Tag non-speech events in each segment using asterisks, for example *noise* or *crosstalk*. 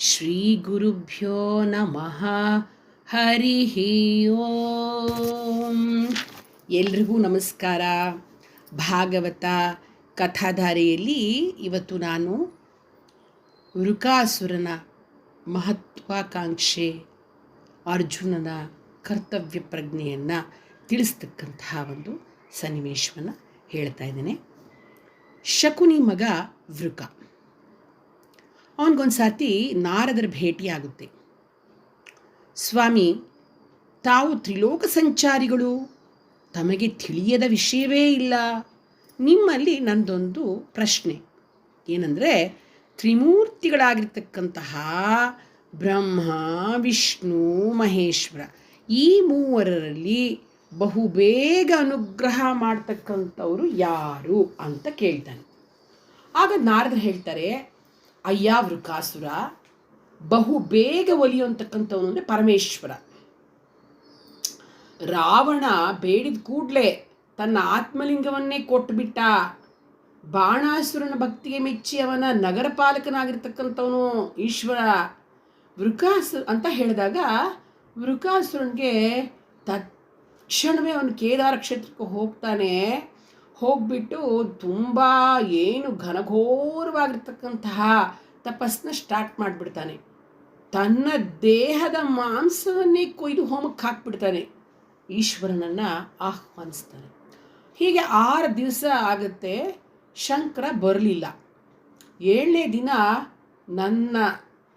ಶ್ರೀಗುರುಭ್ಯೋ ನಮಃ ಹರಿ ಓಂ ಎಲ್ರಿಗೂ ನಮಸ್ಕಾರ. ಭಾಗವತ ಕಥಾಧಾರೆಯಲ್ಲಿ ಇವತ್ತು ನಾನು ವೃಕಾಸುರನ ಮಹತ್ವಾಕಾಂಕ್ಷೆ ಅರ್ಜುನನ ಕರ್ತವ್ಯ ಪ್ರಜ್ಞೆಯನ್ನು ತಿಳಿಸ್ತಕ್ಕಂತಹ ಒಂದು ಸನ್ನಿವೇಶವನ್ನು ಹೇಳ್ತಾ ಇದ್ದೇನೆ. ಶಕುನಿ ಮಗ ವೃಕ. ಅವನಿಗೊಂದು ನಾರದರ ಭೇಟಿಯಾಗುತ್ತೆ. ಸ್ವಾಮಿ, ತಾವು ತ್ರಿಲೋಕ ಸಂಚಾರಿಗಳು. ತಮಗೆ ತಿಳಿಯದ ವಿಷಯವೇ ಇಲ್ಲ. ನಿಮ್ಮಲ್ಲಿ ನಂದೊಂದು ಪ್ರಶ್ನೆ. ಏನಂದರೆ, ತ್ರಿಮೂರ್ತಿಗಳಾಗಿರ್ತಕ್ಕಂತಹ ಬ್ರಹ್ಮ, ವಿಷ್ಣು, ಮಹೇಶ್ವರ, ಈ ಮೂವರಲ್ಲಿ ಬಹು ಬೇಗ ಅನುಗ್ರಹ ಮಾಡ್ತಕ್ಕಂಥವ್ರು ಯಾರು ಅಂತ ಕೇಳ್ತಾನೆ. ಆಗ ನಾರದರು ಹೇಳ್ತಾರೆ ಅಯ್ಯ ವೃಕಾಸುರ ಬಹು ಬೇಗ ಒಲಿಯುವಂತಕ್ಕಂಥವನು ಅಂದರೆ ಪರಮೇಶ್ವರ. ರಾವಣ ಬೇಡಿದ ಕೂಡಲೇ ತನ್ನ ಆತ್ಮಲಿಂಗವನ್ನೇ ಕೊಟ್ಟುಬಿಟ್ಟ. ಬಾಣಾಸುರನ ಭಕ್ತಿಗೆ ಮೆಚ್ಚಿ ಅವನ ನಗರ ಪಾಲಕನಾಗಿರ್ತಕ್ಕಂಥವನು ಈಶ್ವರ. ವೃಕಾಸು ಅಂತ ಹೇಳಿದಾಗ ವೃಕಾಸುರನಿಗೆ ತಕ್ಷಣವೇ ಅವನು ಕೇದಾರ ಕ್ಷೇತ್ರಕ್ಕೆ ಹೋಗ್ತಾನೆ. ಹೋಗ್ಬಿಟ್ಟು ತುಂಬ ಏನು ಘನಘೋರವಾಗಿರ್ತಕ್ಕಂತಹ ತಪಸ್ಸನ್ನ ಸ್ಟಾರ್ಟ್ ಮಾಡಿಬಿಡ್ತಾನೆ. ತನ್ನ ದೇಹದ ಮಾಂಸವನ್ನೇ ಕೊಯ್ದು ಹೋಮಕ್ಕೆ ಹಾಕ್ಬಿಡ್ತಾನೆ. ಈಶ್ವರನನ್ನು ಆಹ್ವಾನಿಸ್ತಾನೆ. ಹೀಗೆ ಆರು ದಿವಸ ಆಗುತ್ತೆ, ಶಂಕರ ಬರಲಿಲ್ಲ. ಏಳನೇ ದಿನ ನನ್ನ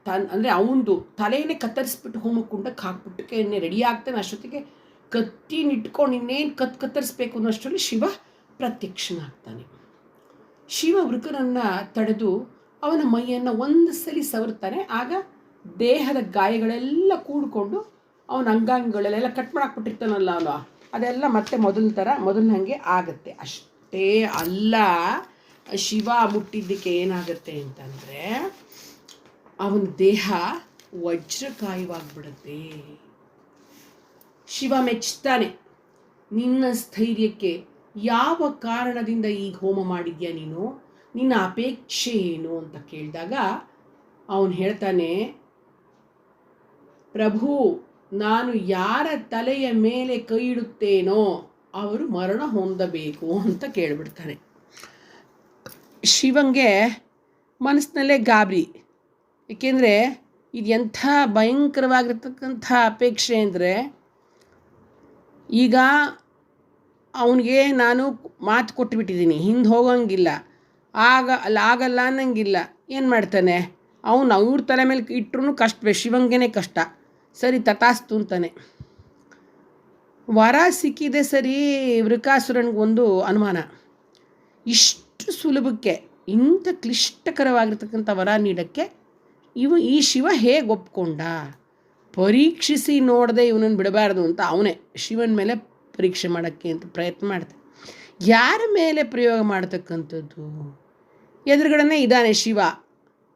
ತನ್, ಅಂದರೆ ಅವನದು ತಲೆಯನ್ನೇ ಕತ್ತರಿಸ್ಬಿಟ್ಟು ಹೋಮಕುಂಡಕ್ಕೆ ಹಾಕ್ಬಿಟ್ಟಕ್ಕೆ ರೆಡಿ ಆಗ್ತಾನೆ. ಅಷ್ಟೊತ್ತಿಗೆ ಕತ್ತಿನಿಟ್ಕೊಂಡು ಇನ್ನೇನು ಕತ್, ಕತ್ತರಿಸ್ಬೇಕು ಅನ್ನೋಷ್ಟರಲ್ಲಿ ಶಿವ ಪ್ರತ್ಯಕ್ಷನಾಗ್ತಾನೆ. ಶಿವ ವೃಕನನ್ನು ತಡೆದು ಅವನ ಮೈಯನ್ನು ಒಂದು ಸಲಿ ಸವರ್ತಾನೆ ಆಗ ದೇಹದ ಗಾಯಗಳೆಲ್ಲ ಕೂಡಿಕೊಂಡು ಅವನ ಅಂಗಾಂಗಗಳೆಲ್ಲ ಕಟ್ ಮಾಡಾಕ್ಬಿಟ್ಟಿರ್ತಾನಲ್ಲ ಅವನು ಅದೆಲ್ಲ ಮತ್ತೆ ಮೊದಲ ಥರ ಮೊದಲಿನ ಹಾಗೆ ಆಗುತ್ತೆ. ಅಷ್ಟೇ ಅಲ್ಲ, ಶಿವ ಮುಟ್ಟಿದ್ದಕ್ಕೆ ಏನಾಗುತ್ತೆ ಅಂತಂದರೆ ಅವನ ದೇಹ ವಜ್ರಕಾಯವಾಗಿಬಿಡುತ್ತೆ. ಶಿವ ಮೆಚ್ಚುತ್ತಾನೆ ನಿನ್ನ ಸ್ಥೈರ್ಯಕ್ಕೆ ಯಾವ ಕಾರಣದಿಂದ ಈ ಹೋಮ ಮಾಡಿದ್ಯಾ ನೀನು? ನಿನ್ನ ಅಪೇಕ್ಷೆ ಏನು? ಅಂತ ಕೇಳಿದಾಗ ಅವನು ಹೇಳ್ತಾನೆ, ಪ್ರಭು, ನಾನು ಯಾರ ತಲೆಯ ಮೇಲೆ ಕೈ ಇಡುತ್ತೇನೋ ಅವರು ಮರಣ ಹೊಂದಬೇಕು ಅಂತ ಕೇಳಿಬಿಡ್ತಾನೆ. ಶಿವಂಗೆ ಮನಸ್ಸಿನಲ್ಲೇ ಗಾಬರಿ. ಏಕೆಂದರೆ ಇದು ಎಂಥ ಭಯಂಕರವಾಗಿರ್ತಕ್ಕಂಥ ಅಪೇಕ್ಷೆ ಅಂದರೆ ಈಗ ಅವನಿಗೆ ನಾನು ಮಾತು ಕೊಟ್ಟುಬಿಟ್ಟಿದ್ದೀನಿ ಹಿಂದೆ ಹೋಗೋಂಗಿಲ್ಲ. ಆಗ, ಅಲ್ಲಿ, ಆಗಲ್ಲ ಅನ್ನಂಗಿಲ್ಲ. ಏನು ಮಾಡ್ತಾನೆ? ಅವನು ಅವ್ರ ತಲೆ ಮೇಲೆ ಇಟ್ಟರು ಕಷ್ಟವೇ ಶಿವಂಗೆ ಕಷ್ಟ. ಸರಿ ತಟಾಸ್ತು ಅಂತಾನೆ. ವರ ಸಿಕ್ಕಿದೆ ಸರಿ ವೃಕಾಸುರನಿಗೊಂದು ಅನುಮಾನ. ಇಷ್ಟು ಸುಲಭಕ್ಕೆ, ಇಂಥ ಕ್ಲಿಷ್ಟಕರವಾಗಿರ್ತಕ್ಕಂಥ ವರ ನೀಡೋಕ್ಕೆ ಇವು, ಈ ಶಿವ ಹೇಗೆ ಒಪ್ಕೊಂಡ? ಪರೀಕ್ಷಿಸಿ ನೋಡದೆ ಇವನನ್ನು ಬಿಡಬಾರ್ದು ಅಂತ ಅವನೇ, ಶಿವನ ಮೇಲೆ ಪರೀಕ್ಷೆ ಮಾಡೋಕ್ಕೆ ಅಂತ ಪ್ರಯತ್ನ ಮಾಡ್ತಾನೆ ಯಾರ ಮೇಲೆ ಪ್ರಯೋಗ ಮಾಡ್ತಕ್ಕಂಥದ್ದು? ಎದುರುಗಡೆ ಇದ್ದಾನೆ ಶಿವ.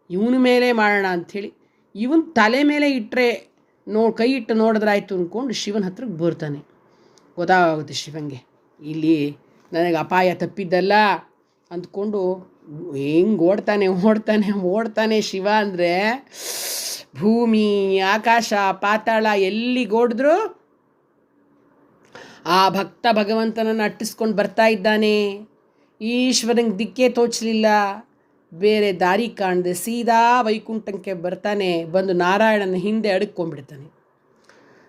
ಇವನ ಮೇಲೆ ಮಾಡೋಣ ಅಂಥೇಳಿ. ಇವನ್ ತಲೆ ಮೇಲೆ ಇಟ್ಟರೆ ನೋ, ಕೈ ಇಟ್ಟು ನೋಡಿದ್ರಾಯ್ತು ಅಂದ್ಕೊಂಡು ಶಿವನ ಹತ್ರಕ್ಕೆ ಬರ್ತಾನೆ ಗೊತ್ತಾಗುತ್ತೆ ಶಿವಂಗೆ. ಇಲ್ಲಿ ನನಗೆ ಅಪಾಯ ತಪ್ಪಿದ್ದಲ್ಲ ಅಂದ್ಕೊಂಡು ಹೆಂಗೆ ಓಡ್ತಾನೆ ಓಡ್ತಾನೆ ಓಡ್ತಾನೆ ಶಿವ ಅಂದರೆ ಭೂಮಿ, ಆಕಾಶ, ಪಾತಾಳ ಎಲ್ಲಿಗೆ ಓಡಿದ್ರು ಆ ಭಕ್ತ ಭಗವಂತನನ್ನು ಅಟ್ಟಿಸ್ಕೊಂಡು ಬರ್ತಾ ಇದ್ದಾನೆ. ಈಶ್ವರನಿಗೆ ದಿಕ್ಕೇ ತೋಚಲಿಲ್ಲ. ಬೇರೆ ದಾರಿ ಕಾಣದೆ ಸೀದಾ ವೈಕುಂಠಕ್ಕೆ ಬರ್ತಾನೆ, ಬಂದು ನಾರಾಯಣನ ಹಿಂದೆ ಅಡಕ್ಕೊಂಡ್ಬಿಡ್ತಾನೆ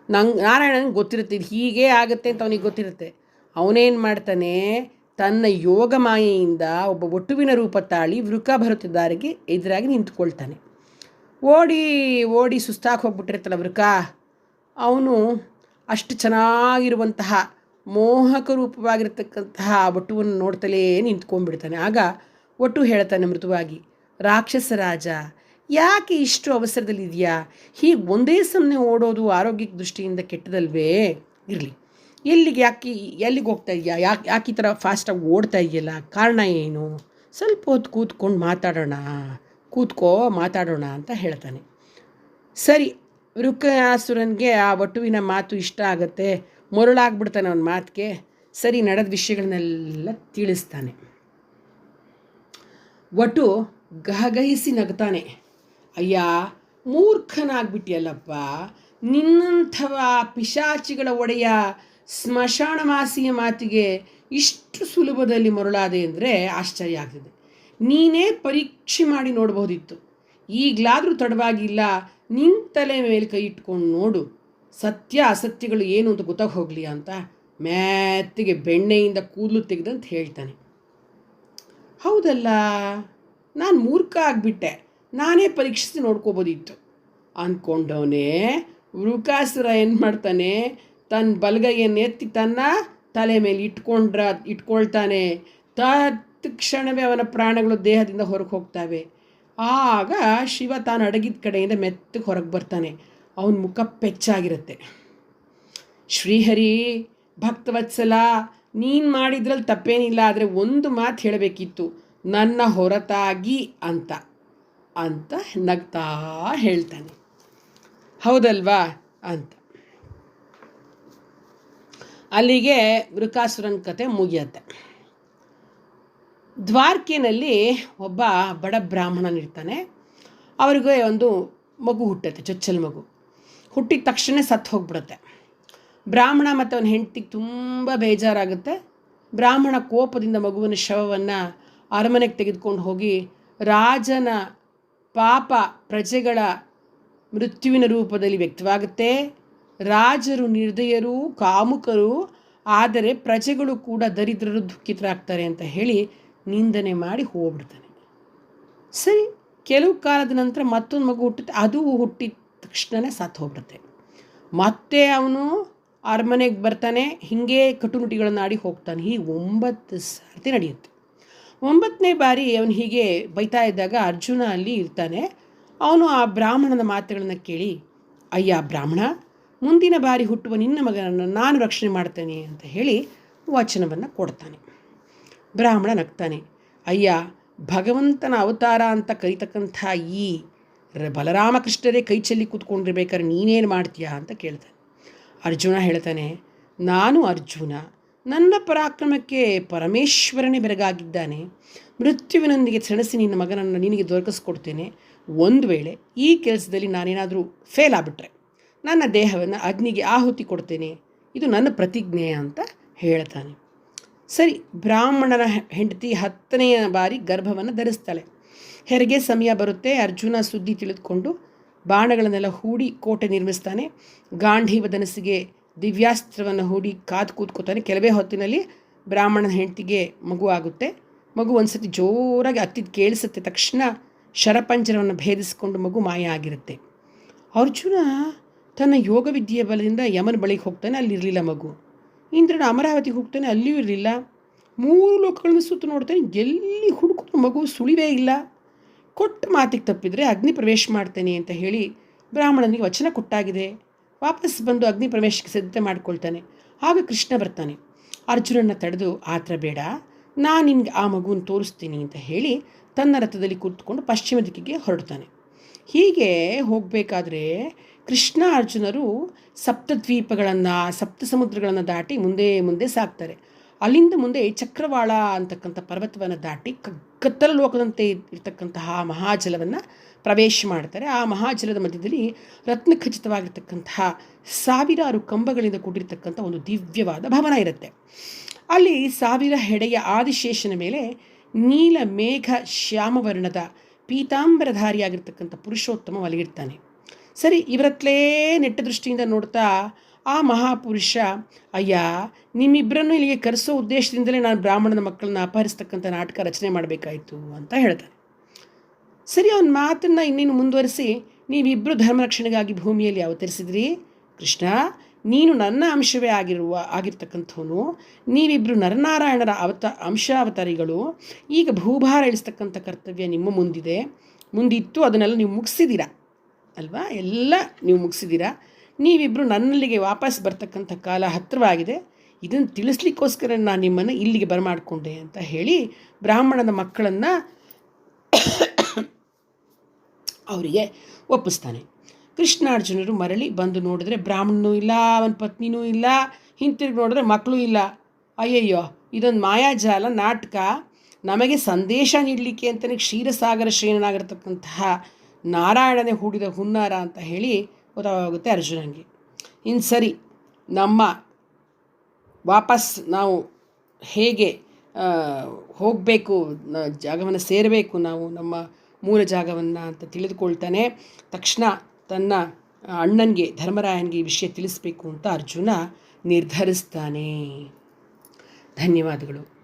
ನಂಗೆ ನಾರಾಯಣನಿಗೆ ಗೊತ್ತಿರುತ್ತೆ, ಇದು ಹೀಗೆ ಆಗುತ್ತೆ ಅಂತ ಅವನಿಗೆ ಗೊತ್ತಿರುತ್ತೆ. ಅವನೇನು ಮಾಡ್ತಾನೆ, ತನ್ನ ಯೋಗ ಮಾಯೆಯಿಂದ ಒಬ್ಬ ಒಟ್ಟುವಿನ ರೂಪ ತಾಳಿ ವೃಕ ಬರುತ್ತಿದ್ದಾರಿಗೆ ಎದುರಾಗಿ ನಿಂತ್ಕೊಳ್ತಾನೆ. ಓಡಿ ಓಡಿ ಸುಸ್ತಾಗಿ ಹೋಗ್ಬಿಟ್ಟಿರ್ತಲ್ಲ ವೃಕ, ಅವನು ಅಷ್ಟು ಚೆನ್ನಾಗಿರುವಂತಹ ಮೋಹಕ ರೂಪವಾಗಿರ್ತಕ್ಕಂತಹ ಒಟ್ಟುವನ್ನು ನೋಡ್ತಲೇ ನಿಂತ್ಕೊಂಡ್ಬಿಡ್ತಾನೆ. ಆಗ ಒಟ್ಟು ಹೇಳ್ತಾನೆ ಮೃದುವಾಗಿ, ರಾಕ್ಷಸ ರಾಜ, ಯಾಕೆ ಇಷ್ಟು ಅವಸರದಲ್ಲಿದೆಯಾ ಹೀಗೆ ಒಂದೇ ಸಮನೆ ಓಡೋದು ಆರೋಗ್ಯಕ್ಕೆ ದೃಷ್ಟಿಯಿಂದ ಕೆಟ್ಟದಲ್ವೇ? ಇರಲಿ. ಎಲ್ಲಿಗೆ ಯಾಕೆ, ಎಲ್ಲಿಗೆ ಹೋಗ್ತಾ ಇದೆಯಾ ಯಾಕೆ ಯಾಕೆ ಈ ಥರ ಫಾಸ್ಟಾಗಿ ಓಡ್ತಾ ಇದೆಯಲ್ಲ ಕಾರಣ ಏನು? ಸ್ವಲ್ಪ ಹೊತ್ತು ಕೂತ್ಕೊಂಡು ಮಾತಾಡೋಣ, ಕೂತ್ಕೋ, ಮಾತಾಡೋಣ ಅಂತ ಹೇಳ್ತಾನೆ. ಸರಿ ವೃಕಾಸುರನಿಗೆ ಆ ವಟುವಿನ ಮಾತು ಇಷ್ಟ ಆಗುತ್ತೆ. ಮರುಳಾಗ್ಬಿಡ್ತಾನೆ ಅವನ ಮಾತಿಗೆ. ಸರಿ, ನಡೆದ ವಿಷಯಗಳನ್ನೆಲ್ಲ ತಿಳಿಸ್ತಾನೆ. ಒಟ್ಟು ಗಹಗಹಿಸಿ ನಗ್ತಾನೆ. ಅಯ್ಯ ಮೂರ್ಖನಾಗ್ಬಿಟ್ಟಿಯಲ್ಲಪ್ಪ ನಿನ್ನಂಥವ ಪಿಶಾಚಿಗಳ ಒಡೆಯ ಸ್ಮಶಾನವಾಸಿಯ ಮಾತಿಗೆ ಇಷ್ಟು ಸುಲಭದಲ್ಲಿ ಮರುಳಾದೆ ಅಂದರೆ ಆಶ್ಚರ್ಯ ಆಗ್ತದೆ. ನೀನೇ ಪರೀಕ್ಷೆ ಮಾಡಿ ನೋಡ್ಬೋದಿತ್ತು ಈಗಲಾದರೂ ತಡವಾಗಿಲ್ಲ ನಿನ್ನ ತಲೆ ಮೇಲೆ ಕೈ ಇಟ್ಕೊಂಡು ನೋಡು. ಸತ್ಯ ಅಸತ್ಯಗಳು ಏನು ಅಂತ ಗೊತ್ತಾಗ ಹೋಗಲಿ ಅಂತ ಮ್ಯಾತ್ತಿಗೆ ಬೆಣ್ಣೆಯಿಂದ ಕೂದಲು ತೆಗೆದಂತ ಹೇಳ್ತಾನೆ. ಹೌದಲ್ಲ, ನಾನು ಮೂರ್ಖ ಆಗಿಬಿಟ್ಟೆ. ನಾನೇ ಪರೀಕ್ಷಿಸಿ ನೋಡ್ಕೋಬೋದಿತ್ತು. ಅಂದ್ಕೊಂಡವನೇ ವೃಕಾಸುರ ಏನು ಮಾಡ್ತಾನೆ? ತನ್ನ ಬಲಗೈಯನ್ನು ಎತ್ತಿ ತನ್ನ ತಲೆ ಮೇಲೆ ಇಟ್ಕೊಂಡ್ರ, ಇಟ್ಕೊಳ್ತಾನೆ. ತತ್ಕ್ಷಣವೇ ಅವನ ಪ್ರಾಣಗಳು ದೇಹದಿಂದ ಹೊರಗೆ ಹೋಗ್ತವೆ. ಆಗ ಶಿವ ತಾನು ಅಡಗಿದ ಕಡೆಯಿಂದ ಮೆತ್ತಗೆ ಹೊರಗೆ ಬರ್ತಾನೆ. ಅವನ ಮುಖ ಪೆಚ್ಚಾಗಿರುತ್ತೆ. ಶ್ರೀಹರಿ ಭಕ್ತವತ್ಸಲ ನೀನು ಮಾಡಿದ್ರಲ್ಲಿ ತಪ್ಪೇನಿಲ್ಲ, ಆದರೆ ಒಂದು ಮಾತು ಹೇಳಬೇಕಿತ್ತು. ನನ್ನ ಹೊರತಾಗಿ ಅಂತ ಅಂತ ನಗ್ತಾ ಹೇಳ್ತಾನೆ. ಹೌದಲ್ವಾ? ಅಂತ. ಅಲ್ಲಿಗೆ ವೃಕಾಸುರನ ಕತೆ ಮುಗಿಯತ್ತೆ. ದ್ವಾರಕೆನಲ್ಲಿ ಒಬ್ಬ ಬಡ ಬ್ರಾಹ್ಮಣನಿರ್ತಾನೆ ಅವ್ರಿಗೆ ಒಂದು ಮಗು ಹುಟ್ಟುತ್ತೆ, ಚೊಚ್ಚಲ ಮಗು. ಹುಟ್ಟಿದ ತಕ್ಷಣ ಸತ್ತು ಹೋಗ್ಬಿಡುತ್ತೆ. ಬ್ರಾಹ್ಮಣ ಮತ್ತು ಅವನ ಹೆಂಡತಿಗೆ ತುಂಬ ಬೇಜಾರಾಗುತ್ತೆ. ಬ್ರಾಹ್ಮಣ ಕೋಪದಿಂದ ಮಗುವಿನ ಶವವನ್ನು ಅರಮನೆಗೆ ತೆಗೆದುಕೊಂಡು ಹೋಗಿ ರಾಜನ ಪಾಪ ಪ್ರಜೆಗಳ ಮೃತ್ಯುವಿನ ರೂಪದಲ್ಲಿ ವ್ಯಕ್ತವಾಗುತ್ತೆ. ರಾಜರು ನಿರ್ದಯರು, ಕಾಮುಕರು, ಆದರೆ ಪ್ರಜೆಗಳು ಕೂಡ ದರಿದ್ರರು ದುಃಖಿತರಾಗ್ತಾರೆ ಅಂತ ಹೇಳಿ ನಿಂದನೆ ಮಾಡಿ ಹೋಗ್ಬಿಡ್ತಾನೆ. ಸರಿ, ಕೆಲವು ಕಾಲದ ನಂತರ ಮತ್ತೊಂದು ಮಗು ಹುಟ್ಟುತ್ತೆ, ಅದು ಹುಟ್ಟಿದ ತಕ್ಷಣವೇ ಸತ್ತು ಹೋಗ್ಬಿಡುತ್ತೆ. ಮತ್ತೆ ಅವನು ಅರಮನೆಗೆ ಬರ್ತಾನೆ, ಹೀಗೆ ಕಟುನುಟಿಗಳನ್ನು ಆಡಿ ಹೋಗ್ತಾನೆ. ಹೀಗೆ ಒಂಬತ್ತು ಸರ್ತಿ ನಡೆಯುತ್ತೆ. ಒಂಬತ್ತನೇ ಬಾರಿ ಅವನು ಹೀಗೆ ಬೈತಾ ಇದ್ದಾಗ ಅರ್ಜುನ ಅಲ್ಲಿ ಇರ್ತಾನೆ. ಅವನು ಆ ಬ್ರಾಹ್ಮಣನ ಮಾತುಗಳನ್ನು ಕೇಳಿ, ಅಯ್ಯ ಬ್ರಾಹ್ಮಣ, ಮುಂದಿನ ಬಾರಿ ಹುಟ್ಟುವ ನಿನ್ನ ಮಗನನ್ನು ನಾನು ರಕ್ಷಣೆ ಮಾಡ್ತೇನೆ ಅಂತ ಹೇಳಿ ವಚನವನ್ನು ಕೊಡ್ತಾನೆ. ಬ್ರಾಹ್ಮಣ ನಗ್ತಾನೆ ಅಯ್ಯ, ಭಗವಂತನ ಅವತಾರ ಅಂತ ಕರಿತಕ್ಕಂಥ ಈ ಬಲರಾಮಕೃಷ್ಣರೇ ಕೈ ಚೆಲ್ಲಿ ಕೂತ್ಕೊಂಡಿರ್ಬೇಕಾದ್ರೆ ನೀನೇನು ಮಾಡ್ತೀಯಾ ಅಂತ ಕೇಳ್ತಾನೆ. ಅರ್ಜುನ ಹೇಳ್ತಾನೆ, ನಾನು ಅರ್ಜುನ, ನನ್ನ ಪರಾಕ್ರಮಕ್ಕೆ ಪರಮೇಶ್ವರನೇ ಬೆರಗಾಗಿದ್ದಾನೆ. ಮೃತ್ಯುವಿನೊಂದಿಗೆ ಸೆಣಸಿ ನಿನ್ನ ಮಗನನ್ನು ನಿನಗೆ ದೊರಕಿಸ್ಕೊಡ್ತೇನೆ. ಒಂದು ವೇಳೆ ಈ ಕೆಲಸದಲ್ಲಿ ನಾನೇನಾದರೂ ಫೇಲ್ ಆಗಿಬಿಟ್ರೆ, ನನ್ನ ದೇಹವನ್ನು ಅಗ್ನಿಗೆ ಆಹುತಿ ಕೊಡ್ತೇನೆ. ಇದು ನನ್ನ ಪ್ರತಿಜ್ಞೆ ಅಂತ ಹೇಳ್ತಾನೆ. ಸರಿ ಬ್ರಾಹ್ಮಣನ ಹೆಂಡತಿ ಹತ್ತನೆಯ ಬಾರಿ ಗರ್ಭವನ್ನು ಧರಿಸ್ತಾಳೆ. ಹೆರಿಗೆ ಸಮಯ ಬರುತ್ತೆ, ಅರ್ಜುನ ಸುದ್ದಿ ತಿಳಿದುಕೊಂಡು ಬಾಣಗಳನ್ನೆಲ್ಲ ಹೂಡಿ ಕೋಟೆ ನಿರ್ಮಿಸ್ತಾನೆ. ಗಾಂಧೀವ ಧನಸ್ಸಿಗೆ ದಿವ್ಯಾಸ್ತ್ರವನ್ನು ಹೂಡಿ ಕಾದು ಕೂತ್ಕೋತಾನೆ. ಕೆಲವೇ ಹೊತ್ತಿನಲ್ಲಿ ಬ್ರಾಹ್ಮಣನ ಹೆಂಡತಿಗೆ ಮಗು ಆಗುತ್ತೆ. ಮಗು ಒಂದು ಸತಿ ಜೋರಾಗಿ ಅತ್ತಿದ್ದು ಕೇಳಿಸುತ್ತೆ. ತಕ್ಷಣ ಶರಪಂಜರವನ್ನು ಭೇದಿಸಿಕೊಂಡು ಮಗು ಮಾಯ ಆಗಿರುತ್ತೆ. ಅರ್ಜುನ ತನ್ನ ಯೋಗ ವಿದ್ಯೆಯ ಬಲದಿಂದ ಯಮನ ಬಳಿಗೆ ಹೋಗ್ತಾನೆ. ಅಲ್ಲಿರಲಿಲ್ಲ ಮಗು. ಇಂದ್ರನ ಅಮರಾವತಿಗೆ ಹೋಗ್ತಾನೆ, ಅಲ್ಲಿಯೂ ಇರಲಿಲ್ಲ. ಮೂರು ಲೋಕಗಳನ್ನು ಸುತ್ತ ನೋಡ್ತಾನೆ, ಎಲ್ಲಿ ಹುಡುಕಿದ್ರು ಮಗು ಸುಳಿವೇ ಇಲ್ಲ. ಕೊಟ್ಟ ಮಾತಿಗೆ ತಪ್ಪಿದರೆ ಅಗ್ನಿ ಪ್ರವೇಶ ಮಾಡ್ತೇನೆ ಅಂತ ಹೇಳಿ ಬ್ರಾಹ್ಮಣನಿಗೆ ವಚನ ಕೊಟ್ಟಾಗಿದೆ. ವಾಪಸ್ ಬಂದು ಅಗ್ನಿ ಪ್ರವೇಶಕ್ಕೆ ಸಿದ್ಧತೆ ಮಾಡ್ಕೊಳ್ತಾನೆ. ಆಗ ಕೃಷ್ಣ ಬರ್ತಾನೆ ಅರ್ಜುನನ ತಡೆದು ಆತ್ರ ಬೇಡ, ನಾನು ನಿಮಗೆ ಆ ಮಗುವನ್ನು ತೋರಿಸ್ತೀನಿ ಅಂತ ಹೇಳಿ ತನ್ನ ರಥದಲ್ಲಿ ಕೂತ್ಕೊಂಡು ಪಶ್ಚಿಮ ದಿಕ್ಕಿಗೆ ಹೊರಡ್ತಾನೆ. ಹೀಗೆ ಹೋಗಬೇಕಾದ್ರೆ ಕೃಷ್ಣ ಅರ್ಜುನರು ಸಪ್ತದ್ವೀಪಗಳನ್ನು, ಸಪ್ತ ಸಮುದ್ರಗಳನ್ನು ದಾಟಿ ಮುಂದೆ ಮುಂದೆ ಸಾಕ್ತಾರೆ ಅಲ್ಲಿಂದ ಮುಂದೆ ಚಕ್ರವಾಳ ಅಂತಕ್ಕಂಥ ಪರ್ವತವನ್ನು ದಾಟಿ ಕತ್ತಲ ಲೋಕದಂತೆ ಇರ್ತಕ್ಕಂತಹ ಮಹಾಜಲವನ್ನು ಪ್ರವೇಶ ಮಾಡ್ತಾರೆ. ಆ ಮಹಾಜಲದ ಮಧ್ಯದಲ್ಲಿ ರತ್ನಖಚಿತವಾಗಿರ್ತಕ್ಕಂತಹ ಸಾವಿರಾರು ಕಂಬಗಳಿಂದ ಕೂಡಿರ್ತಕ್ಕಂಥ ಒಂದು ದಿವ್ಯವಾದ ಭವನ ಇರುತ್ತೆ. ಅಲ್ಲಿ ಸಾವಿರ ಹೆಡೆಯ ಆದಿಶೇಷನ ಮೇಲೆ ನೀಲ ಮೇಘ ಶ್ಯಾಮವರ್ಣದ ಪೀತಾಂಬರಧಾರಿಯಾಗಿರ್ತಕ್ಕಂಥ ಪುರುಷೋತ್ತಮ ಒಲಗಿರ್ತಾನೆ. ಸರಿ, ಇವರತ್ಲೇ ನೆಟ್ಟ ದೃಷ್ಟಿಯಿಂದ ನೋಡ್ತಾ ಆ ಮಹಾಪುರುಷ, ಅಯ್ಯ ನಿಮ್ಮಿಬ್ಬರನ್ನು ಇಲ್ಲಿಗೆ ಕರೆಸೋ ಉದ್ದೇಶದಿಂದಲೇ ನಾನು ಬ್ರಾಹ್ಮಣನ ಮಕ್ಕಳನ್ನ ಅಪಹರಿಸ್ತಕ್ಕಂಥ ನಾಟಕ ರಚನೆ ಮಾಡಬೇಕಾಯಿತು ಅಂತ ಹೇಳ್ತಾನೆ. ಸರಿ, ಅವನ ಮಾತನ್ನು ಇನ್ನೇನು ಮುಂದುವರಿಸಿ ನೀವಿಬ್ಬರು ಧರ್ಮರಕ್ಷಣೆಗಾಗಿ ಭೂಮಿಯಲ್ಲಿ ಅವತರಿಸಿದ್ರಿ? ಕೃಷ್ಣ ನೀನು ನನ್ನ ಅಂಶವೇ ಆಗಿರುವ, ಆಗಿರ್ತಕ್ಕಂಥವನು ನೀವಿಬ್ಬರು ನರನಾರಾಯಣರ ಅವತ, ಅಂಶಾವತಾರಿಗಳು, ಈಗ ಭೂಭಾರ ಇಳಿಸ್ತಕ್ಕಂಥ ಕರ್ತವ್ಯ ನಿಮ್ಮ ಮುಂದಿದೆ. ಮುಂದಿತ್ತು, ಅದನ್ನೆಲ್ಲ ನೀವು ಮುಗಿಸಿದ್ದೀರಾ? ಅಲ್ವಾ? ಎಲ್ಲ ನೀವು ಮುಗಿಸಿದ್ದೀರಾ? ನೀವಿಬ್ಬರು ನನ್ನಲ್ಲಿಗೆ ವಾಪಸ್ ಬರ್ತಕ್ಕಂಥ ಕಾಲ ಹತ್ತಿರವಾಗಿದೆ. ಇದನ್ನು ತಿಳಿಸ್ಲಿಕ್ಕೋಸ್ಕರ ನಾನು ನಿಮ್ಮನ್ನು ಇಲ್ಲಿಗೆ ಬರಮಾಡಿಕೊಂಡೆ ಅಂತ ಹೇಳಿ ಬ್ರಾಹ್ಮಣನ ಮಕ್ಕಳನ್ನು *coughs* ಅವರಿಗೆ ಒಪ್ಪಿಸ್ತಾನೆ. ಕೃಷ್ಣಾರ್ಜುನರು ಮರಳಿ ಬಂದು ನೋಡಿದ್ರೆ ಬ್ರಾಹ್ಮಣನೂ ಇಲ್ಲ, ಅವನ ಪತ್ನಿನೂ ಇಲ್ಲ, ಹಿಂತಿರುಗಿ ನೋಡಿದ್ರೆ ಮಕ್ಕಳು ಇಲ್ಲ. ಅಯ್ಯಯ್ಯೋ, ಇದೊಂದು ಮಾಯಾಜಾಲ ನಾಟಕ. ನಮಗೆ ಸಂದೇಶ ನೀಡಲಿಕ್ಕೆ ಅಂತಲೇ ಕ್ಷೀರಸಾಗರ ಶ್ರೇಣನಾಗಿರ್ತಕ್ಕಂತಹ ನಾರಾಯಣನೇ ಹೂಡಿದ ಹುನ್ನಾರ ಅಂತ ಹೇಳಿ ಗೊತ್ತಾಗುತ್ತೆ ಅರ್ಜುನನಿಗೆ. ಇನ್ನು ಸರಿ, ನಮ್ಮ ವಾಪಸ್ ನಾವು ಹೇಗೆ ಹೋಗಬೇಕು ಜಾಗವನ್ನು ಸೇರಬೇಕು, ನಾವು ನಮ್ಮ ಮೂಲ ಜಾಗವನ್ನು ಅಂತ ತಿಳಿದುಕೊಳ್ತಾನೆ. ತಕ್ಷಣ ತನ್ನ ಅಣ್ಣನಿಗೆ ಧರ್ಮರಾಯನಿಗೆ ಈ ವಿಷಯ ತಿಳಿಸ್ಬೇಕು ಅಂತ ಅರ್ಜುನ ನಿರ್ಧರಿಸ್ತಾನೆ. ಧನ್ಯವಾದಗಳು.